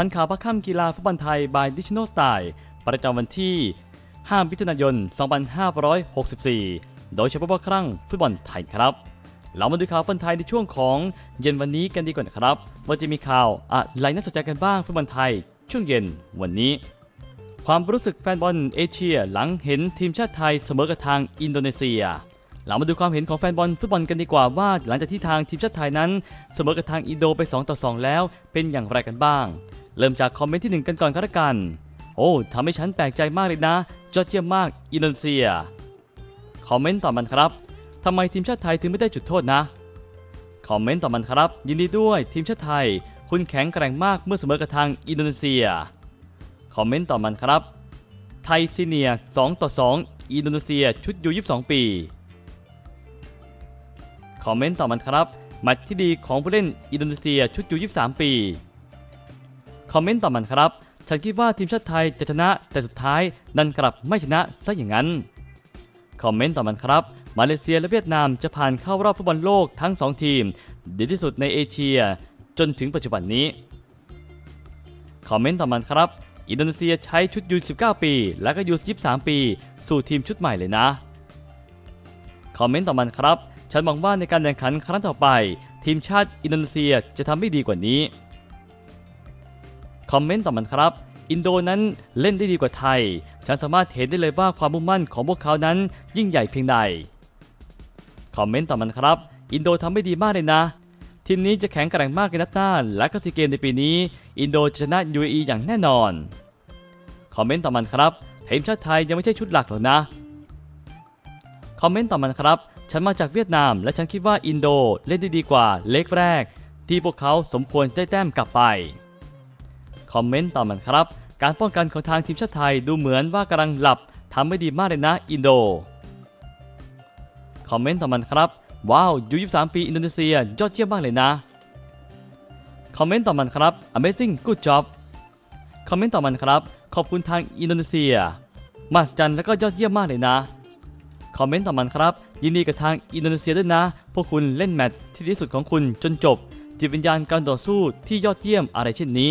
ทันข่าวพักค่ำกีฬาฟุตบอลไทย by d i g i t a l Style ประจำวันที่ 5 มิถุนายน 2564 โดยเฉพาะครั้งฟุตบอลไทยครับ เรามาดูข่าวฟุตบอลไทยในช่วงของเย็นวันนี้กันดีกว่านะครับ ว่าจะมีข่าวอะไรน่าสนใจกันบ้างฟุตบอลไทย ช่วงเย็นวันนี้ ความรู้สึกแฟนบอลเอเชียหลังเห็นทีมชาติไทยเสมอกับทางอินโดนีเซียเรามาดูความเห็นของแฟนบอลฟุตบอลกันดีกว่าว่า หลังจากที่ทางทีมชาติไทยนั้น เสมอกับทางอินโดไป 2 ต่อ 2 แล้ว เป็นอย่างไรกันบ้าง เริ่มจากคอมเมนต์ที่ 1 กันก่อนก็แล้วกัน โอ้ทำให้ฉันแปลกใจมากเลยนะ จอร์เจียมมาก อินโดนีเซีย คอมเมนต์ต่อมันครับทำไมทีมชาติไทยถึงไม่ได้จุดโทษนะ คอมเมนต์ต่อมันครับ ยินดีด้วยทีมชาติไทย คุณแข็งแกร่งมากเมื่อเสมอกับทางอินโดนีเซีย คอมเมนต์ต่อมันครับ ไทยซีเนียร์2ต่อ 2 อินโดนีเซียชุดยู22 ปี คอมเมนต์ต่อมันครับแมตช์ที่ดีของผู้เล่นอินโดนีเซียชุดยู23 ปี คอมเมนต์ต่อมันครับ ฉันคิดว่าทีมชาติไทยจะชนะแต่สุดท้ายดันกลับไม่ชนะซะอย่างนั้น คอมเมนต์ต่อมันครับ มาเลเซียและเวียดนามจะผ่านเข้ารอบฟุตบอลโลกทั้ง 2 ทีม ดีที่สุดในเอเชีย จนถึงปัจจุบันนี้ คอมเมนต์ต่อมันครับ อินโดนีเซียใช้ชุดยู19 ปี และก็ยู23 ปี สู่ทีมชุดใหม่เลยนะ คอมเมนต์ต่อมันครับ ฉันหวังว่าในการแข่งขันครั้งต่อไป ทีมชาติอินโดนีเซียจะทำให้ดีกว่านี้ คอมเมนต์ต่อมันครับ อินโดนั้นเล่นได้ดีกว่าไทย ฉันสามารถเห็นได้เลยว่าความมุ่งมั่นของพวกเขานั้นยิ่งใหญ่เพียงใด คอมเมนต์ต่อมันครับ อินโดทำไม่ดีมากเลยนะ ทีมนี้จะแข็งแกร่งมากในนัดหน้าและก็ซีเกมในปีนี้ อินโดจะชนะ UAE อย่างแน่นอน คอมเมนต์ต่อมันครับทีมชาติไทยยังไม่ใช่ชุดหลักหรอกนะ คอมเมนต์ต่อมันครับ ฉันมาจากเวียดนาม และฉันคิดว่าอินโดเล่นได้ดีกว่าเล็กแรก ที่พวกเขาสมควรได้แต้มกลับไป คอมเมนต์ต่อมันครับ การป้องกันของทางทีมชาติไทยดูเหมือนว่ากำลังหลับทำไม่ดีมากเลยนะอินโด คอมเมนต์ต่อมันครับ ว้าวยู23 ปีอินโดนีเซียยอดเยี่ยมมากเลยนะ คอมเมนต์ต่อมันครับ Amazing good job คอมเมนต์ต่อมันครับ ขอบคุณทางอินโดนีเซียมหัศจรรย์และก็ยอดเยี่ยมมากเลยนะ คอมเมนต์ต่อมันครับ ยินดีกับทางอินโดนีเซียด้วยนะ พวกคุณเล่นแมตช์ที่ดีสุดของคุณจนจบ จิตวิญญาณการต่อสู้ที่ยอดเยี่ยมอะไรเช่นนี้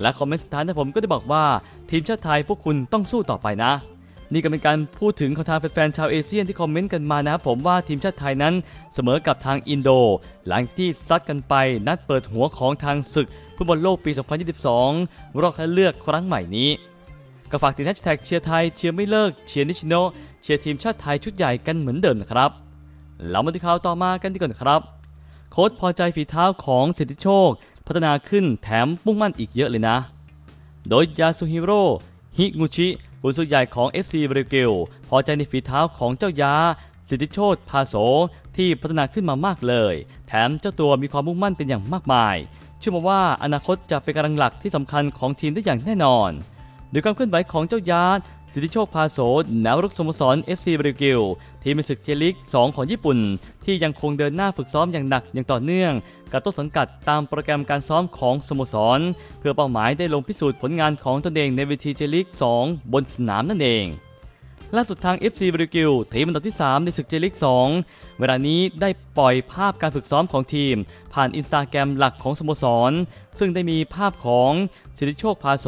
และคอมเมนต์สุดท้ายนะผมก็ได้บอกว่าทีมชาติไทยพวกคุณต้องสู้ต่อไปนะ นี่ก็เป็นการพูดถึงของทางแฟนๆชาวเอเชียที่คอมเมนต์กันมานะครับผมว่าทีมชาติไทยนั้นเสมอกับทางอินโด หลังที่ซัดกันไปนัดเปิดหัวของทางศึกฟุตบอลโลกปี 2022 รอบคัดเลือกครั้งใหม่นี้ก็ฝากติดแฮชแท็กเชียร์ไทยเชียร์ไม่เลิกเชียร์นิชิโนเชียร์ทีมชาติไทยชุดใหญ่กันเหมือนเดิมนะครับ เรามาดูข่าวต่อมากันดีกว่านครับ โค้ชพอใจฝีเท้าของสิทธิโชค พัฒนาขึ้นแถมมุ่งมั่นอีกเยอะเลยนะ โดยยาสุฮิโร่ฮิงุชิกุนซือใหญ่ของ FC บริเกลพอใจในฝีเท้าของเจ้ายาสิทธิโชตพาโสที่พัฒนาขึ้นมามากเลย แถมเจ้าตัวมีความมุ่งมั่นเป็นอย่างมากมาย เชื่อมาว่าอนาคตจะเป็นกำลังหลักที่สำคัญของทีมได้อย่างแน่นอนโดยความเคลื่อนไหวของเจ้ายา สิทธิโชคพาโสแนวรุกสโมสร FC บริกิลทีมในศึกเจลิก 2 ของญี่ปุ่น ที่ยังคงเดินหน้าฝึกซ้อมอย่างหนักอย่างต่อเนื่อง กับต้นสังกัดตามโปรแกรมการซ้อมของสโมสร เพื่อเป้าหมายได้ลงพิสูจน์ผลงานของตนเองในเวทีเจลิก 2 บนสนามนั่นเองล่าสุดทาง FC บริกิลทีมอันดับที่ 3 ในศึกเจลิก 2 เวลานี้ได้ปล่อยภาพการฝึกซ้อมของทีม ผ่านอินสตาแกรมหลักของสโมสร ซึ่งได้มีภาพของสิทธิโชคพาโส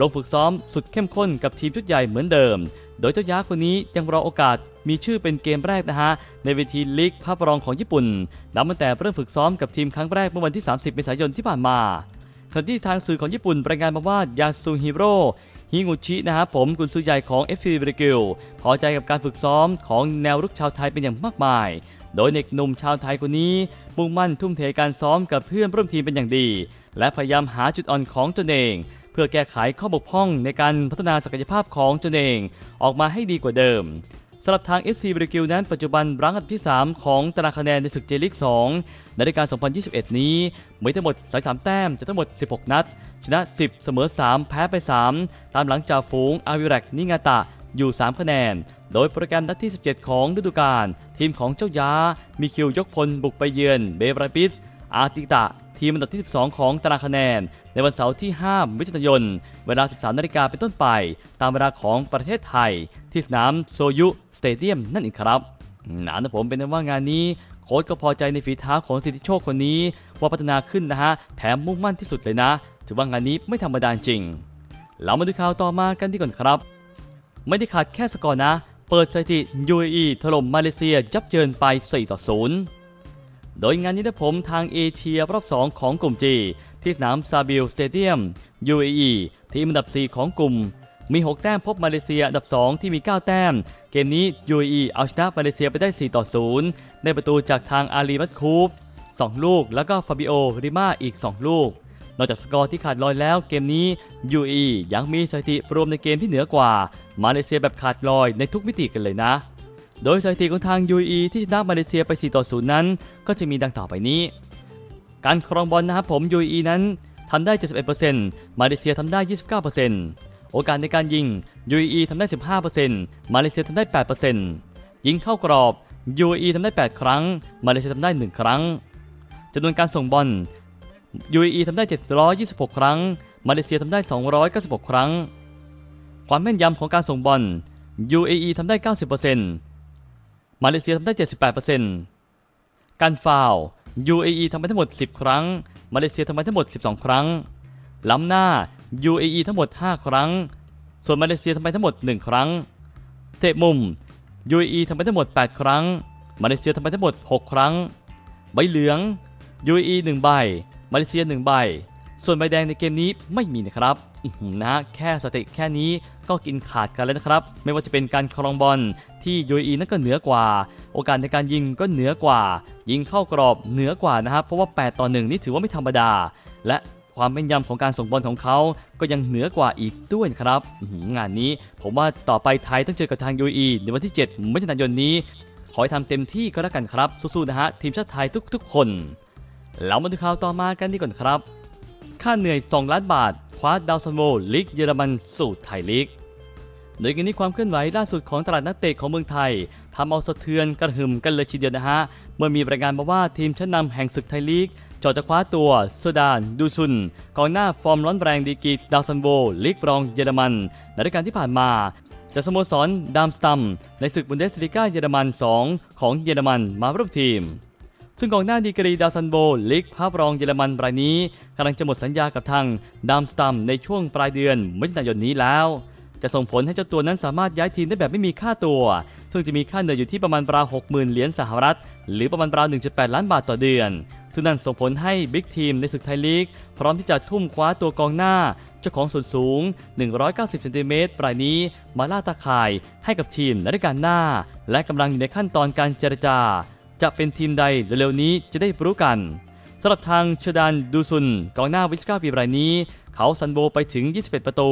ลงฝึกซ้อมสุดเข้มข้นกับทีมชุดใหญ่เหมือนเดิม โดยเจ้ายักษ์คนนี้ยังรอโอกาสมีชื่อเป็นเกมแรกนะฮะ ในเวทีลีกภาพรองของญี่ปุ่นนับตั้งแต่เริ่มฝึกซ้อมกับทีมครั้งแรกเมื่อวันที่ 30 เมษายนที่ผ่านมาขณะที่ทางสื่อของญี่ปุ่นรายงานมาว่ายาซูฮิโร่ฮิงุชินะฮะผมกุนซือใหญ่ของ FC บริกิลพอใจกับการฝึกซ้อมของแนวรุกชาวไทยเป็นอย่างมากมาย โดยเด็กหนุ่มชาวไทยคนนี้มุ่งมั่นทุ่มเทการซ้อมกับเพื่อนร่วมทีมเป็นอย่างดี และพยายามหาจุดอ่อนของตนเอง เพื่อแก้ไขข้อบกพร่องในการพัฒนาศักยภาพของตนเองออกมาให้ดีกว่าเดิมสำหรับทาง FC บริกิลนั้นปัจจุบันรั้งอันดับที่ 3 ของตารางคะแนนในศึกเจลิก 2 ในฤดูกาล2021 นี้มีทั้งหมด 33 แต้มจากทั้งหมด 16 นัด ชนะ 10 เสมอ 3 แพ้ไป 3 ตามหลังจากฝูงอาวิรักนิงาตะอยู่ 3 คะแนน โดยโปรแกรมนัดที่ 17 ของฤดูกาลทีมของเจ้ายา มีคิวยกพลบุกไปเยือนเบราปิส อาติตะ ทีมอันดับที่ 12 ของตารางคะแนน ในวันเสาร์ที่ 5 มิถุนายน เวลา 13 นาฬิกาเป็นต้นไป ตามเวลาของประเทศไทย ที่สนามโซยุสเตเดียมนั่นเองครับนะนะผมเป็นว่างานนี้ โค้ชก็พอใจในฝีเท้าของสิทธิโชคคนนี้ ว่าพัฒนาขึ้นนะฮะ แถมมุ่งมั่นที่สุดเลยนะ ถือว่างานนี้ไม่ธรรมดาจริง เรามาดูข่าวต่อมากันดีก่อนครับ ไม่ได้ขาดแค่สกอร์นะ เปิดสถิติ UAE ถล่มมาเลเซียยับเยินไป 4 ต่อ 0 โดยงานนี้ได้ผมทางเอเชียรอบ 2 ของกลุ่ม G ที่สนามซาบิลสเตเดียม UAE ทีมอันดับ 4 ของกลุ่ม มี 6 แต้มพบมาเลเซียอันดับ 2 ที่มี 9 แต้ม เกมนี้ UAE เอาชนะมาเลเซียไปได้ 4 ต่อ 0 ได้ประตูจากทางอาลีมัตคูป 2 ลูก แล้วก็ฟาบิโอ ริมาอีก 2 ลูก นอกจากสกอร์ที่ขาดลอยแล้วเกมนี้ UAE ยังมีสถิติรวมในเกมที่เหนือกว่า มาเลเซียแบบขาดลอยในทุกมิติกันเลยนะ โดยสถิติของทาง UAE ที่ชนะมาเลเซียไป 4 ต่อ 0 นั้น ก็จะมีดังต่อไปนี้ การครองบอลนะครับผม UAE นั้นทำได้ 71%มาเลเซียทำได้ 29%โอกาสในการยิง UAE ทำได้ 15%มาเลเซียทำได้ 8%ยิงเข้ากรอบ UAE ทำได้ 8 ครั้ง มาเลเซียทำได้ 1 ครั้งจำนวนการส่งบอล UAE ทำได้ 726 ครั้ง มาเลเซียทำได้ 296 ครั้ง ความแม่นยำของการส่งบอล UAE ทำได้ 90% มาเลเซียทำได้ 78%การฟาว UAE ทำไปทั้งหมด 10 ครั้ง มาเลเซียทำไปทั้งหมด 12 ครั้ง ล้ำหน้า UAE ทั้งหมด 5 ครั้ง ส่วนมาเลเซียทำไปทั้งหมด 1 ครั้ง เตะมุม UAE ทำไปทั้งหมด 8 ครั้ง มาเลเซียทำไปทั้งหมด 6 ครั้ง ใบเหลือง UAE 1 ใบ มาเลเซีย 1 ใบ ส่วนใบแดงในเกมนี้ไม่มีนะครับนะฮะแค่สเตตแค่นี้ก็กินขาดกันแล้วนะครับ ไม่ว่าจะเป็นการครองบอล ที่ UAE นั้นก็เหนือกว่า โอกาสในการยิงก็เหนือกว่า ยิงเข้ากรอบเหนือกว่านะครับเพราะว่า 8 ต่อ 1 นี่ถือว่าไม่ธรรมดา และความแม่นยำของการส่งบอลของเขาก็ยังเหนือกว่าอีกด้วยครับ งานนี้ผมว่าต่อไปไทยต้องเจอกับทาง UAE ในวันที่ 7 มิถุนายนนี้ ขอให้ทำเต็มที่ก็แล้วกันครับ สู้ๆนะฮะทีมชาติไทยทุกๆ คนเรามาดูข่าวต่อมากันดีก่อนครับ ค่าเหนื่อย 2 ล้านบาท คว้าดาวซันโวลีกเยอรมันสู่ไทยลีก โดยกันนี้ความเคลื่อนไหวล่าสุดของตลาดนักเตะของเมืองไทยทำเอาสะเทือนกระหึ่มกันเลยทีเดียวนะฮะ เมื่อมีรายงานมาว่าทีมชั้นนำแห่งศึกไทยลีกจอจะคว้าตัวเซดาน ดูซุนกองหน้าฟอร์มร้อนแรงดีกรีดาวซันโวลีกรองเยอรมันในรายการที่ผ่านมาจากสโมสรดามสตัมในศึกบุนเดสลีกาเยอรมัน 2 ของเยอรมันมาร่วมทีม ซึ่งกองหน้าดีกรีดาวซันโบลีกภาพรองเยอรมันรายนี้กำลังจะหมดสัญญากับทางดามสตัมในช่วงปลายเดือนมิถุนายนนี้แล้ว จะส่งผลให้เจ้าตัวนั้นสามารถย้ายทีมได้แบบไม่มีค่าตัว ซึ่งจะมีค่าเหนื่อยอยู่ที่ประมาณราว60,000 เหรียญสหรัฐ หรือประมาณราว1.8 ล้านบาทต่อเดือน ซึ่งนั่นส่งผลให้บิ๊กทีมในศึกไทยลีก พร้อมที่จะทุ่มคว้าตัวกองหน้า เจ้าของส่วนสูง 190เซนติเมตรรายนี้ มาล่าตาข่ายให้กับทีมในฤดูกาลหน้า และกำลังอยู่ในขั้นตอนการเจรจา จะเป็นทีมใดเร็วๆนี้จะได้รู้กัน สำหรับทางเชดันดูซุนกองหน้าวิสกาปีรายนี้ เขาซันโบไปถึง 21 ประตู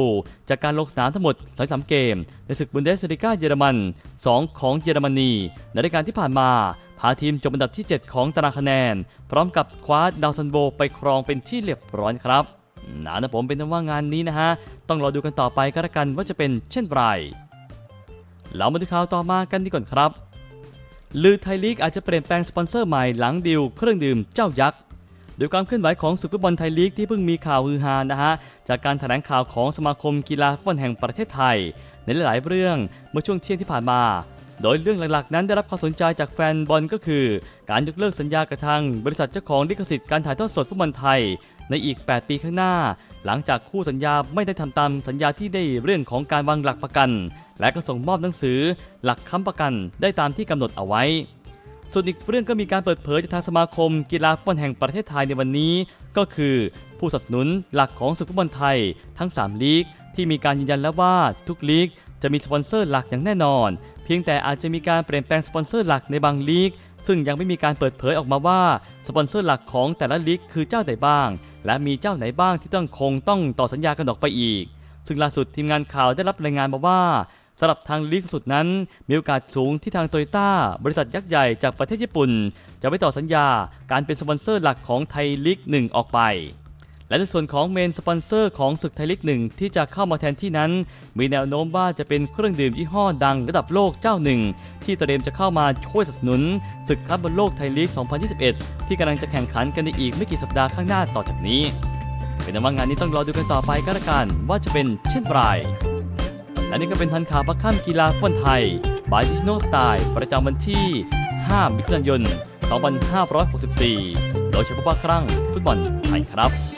จากการลงสนามทั้งหมด 33 เกม ในศึกบุนเดสลิกาเยอรมัน 2 ของเยอรมนี ในรายการที่ผ่านมาพาทีมจบอันดับที่ 7 ของตารางคะแนน พร้อมกับคว้าดาวซันโบไปครองเป็นที่เรียบร้อยครับนะนะผมเป็นว่างานนี้นะฮะ ต้องรอดูกันต่อไปก็แล้วกันว่าจะเป็นเช่นไรเรามาดูข่าวต่อมากันดีก่อนครับลือไทยลีกอาจจะเปลี่ยนแปลงสปอนเซอร์ใหม่หลังดิวเครื่องดื่มเจ้ายักษ์ โดยความเคลื่อนไหวของศึกฟุตบอลไทยลีกที่เพิ่งมีข่าวฮือฮานะฮะจากการแถลงข่าวของสมาคมกีฬาฟุตบอลแห่งประเทศไทย ในหลายๆเรื่องเมื่อช่วงเที่ยงที่ผ่านมา โดยเรื่องหลักๆ นั้นได้รับความสนใจจากแฟนบอลก็คือ การยกเลิกสัญญากับทางบริษัทเจ้าของลิขสิทธิ์การถ่ายทอดสดฟุตบอลไทย ในอีก 8 ปีข้างหน้า หลังจากคู่สัญญาไม่ได้ทำตามสัญญาที่ได้เรื่องของการวางหลักประกัน และก็ส่งมอบหนังสือ หลักค้ำประกันได้ตามที่กำหนดเอาไว้ ส่วนอีกเรื่องก็มีการเปิดเผยจากทางสมาคม กีฬาฟุตบอลแห่งประเทศไทยในวันนี้ ก็คือผู้สนับสนุนหลักของศึกฟุตบอลไทย ทั้ง 3 ลีก ที่มีการยืนยันแล้วว่าทุกลีกจะมีสปอนเซอร์หลักอย่างแน่นอน เพียงแต่อาจจะมีการเปลี่ยนแปลงสปอนเซอร์หลักในบางลีก ซึ่งยังไม่มีการเปิดเผยออกมาว่าสปอนเซอร์หลักของแต่ละลีกคือเจ้าไหนบ้าง และมีเจ้าไหนบ้างที่ต้องคงต้องต่อสัญญากันออกไปอีก ซึ่งล่าสุดทีมงานข่าวได้รับรายงานมาว่า สำหรับทางลีกสุดนั้น มีโอกาสสูงที่ทางโตโยต้าบริษัทยักษ์ใหญ่จากประเทศญี่ปุ่น จะไม่ต่อสัญญาการเป็นสปอนเซอร์หลักของไทยลีกหนึ่งออกไป และในส่วนของเมนสปอนเซอร์ของศึกไทยลีกหนึ่งที่จะเข้ามาแทนที่นั้น มีแนวโน้มว่าจะเป็นเครื่องดื่มยี่ห้อดังระดับโลกเจ้าหนึ่ง ที่เตรียมจะเข้ามาช่วยสนับสนุนศึกคัพบอลโลกไทยลีก 2021 ที่กำลังจะแข่งขันกันในอีกไม่กี่สัปดาห์ข้างหน้าต่อจากนี้เป็นว่างานนี้ต้องรอดูกันต่อไปก็แล้วกันว่าจะเป็นเช่นไร และนี่ก็เป็นทันข่าวประค่มกีฬาฟุตบอลไทย บายดิชโนสไตล์ประจำวันที่ 5 มิถุนายน 2564 โดยเฉพาะครั้งฟุตบอลไทยครับ